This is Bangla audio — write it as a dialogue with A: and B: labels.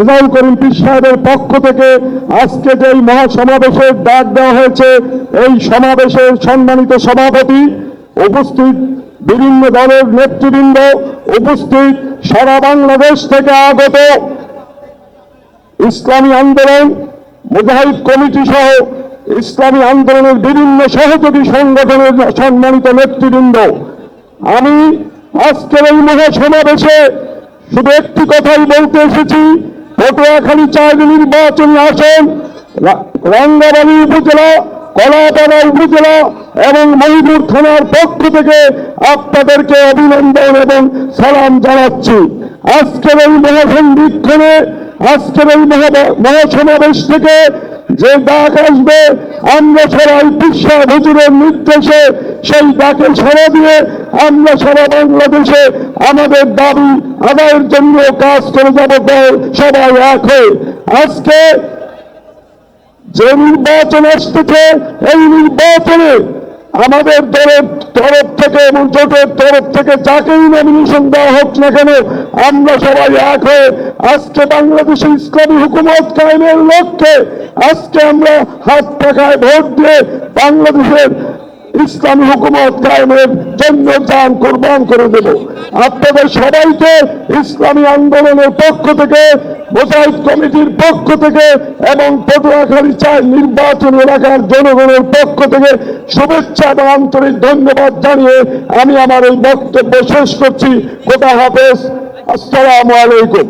A: রেজাউল করিম পীর সাহেবের পক্ষ থেকে আজকে যে এই মহাসমাবেশের ডাক দেওয়া হয়েছে, এই সমাবেশের সম্মানিত সভাপতি উপস্থিত বিভিন্ন দলের নেতৃবৃন্দ উপস্থিত সারা বাংলাদেশ থেকে আগত ইসলামী আন্দোলন, মুজাহিদ কমিটি সহ ইসলামী আন্দোলনের বিভিন্ন সহযোগী সংগঠনের সম্মানিত নেতৃবৃন্দ। আমি আজকের এই মহাসমাবেশে শুধু একটি কথাই বলতে এসেছি পটুয়াখালী চার নির্বাচনী আসন রঙ্গাবাড়ি উপজেলা, কলাপাড়া উপজেলা এবং মহিদুর থানার পক্ষ থেকে আপনাদেরকে অভিনন্দন এবং সালাম জানাচ্ছি। আজকের এই মহাসন্ধিক্ষণে আজকের এই মহা- মহাসমাবেশ থেকে যে ডাক আসবে, আমরা সবাই বিশ্বা হুজুরের নির্দেশে সেই ডাকে সারা দিয়ে আমরা সারা বাংলাদেশে আমাদের দাবি আদায়ের জন্য কাজ করে যাব সবাই এক হয়ে। আজকে যে নির্বাচন আসতেছে, এই নির্বাচনে আমাদের দলের তরফ থেকে এবং জোটের তরফ থেকে যাকেই নমিনেশন দেওয়া হোক না কেন, আমরা সবাই এক হয়ে আজকে বাংলাদেশে ইসলামী হুকুমত কায়েমের লক্ষ্যে আজকে আমরা হাত টাকায় ভোট দিয়ে বাংলাদেশের ইসলামী হুকুমত কায়েমের জন্য যান কোরবান করে দেব। আপনাদের সবাইকে ইসলামী আন্দোলনের পক্ষ থেকে, মোজাহিদ কমিটির পক্ষ থেকে এবং পটুয়াখালী চায় নির্বাচন এলাকার জনগণের পক্ষ থেকে শুভেচ্ছা এবং আন্তরিক ধন্যবাদ জানিয়ে আমি আমার এই বক্তব্য শেষ করছি। খোদা হাফেজ। আসসালামু আলাইকুম।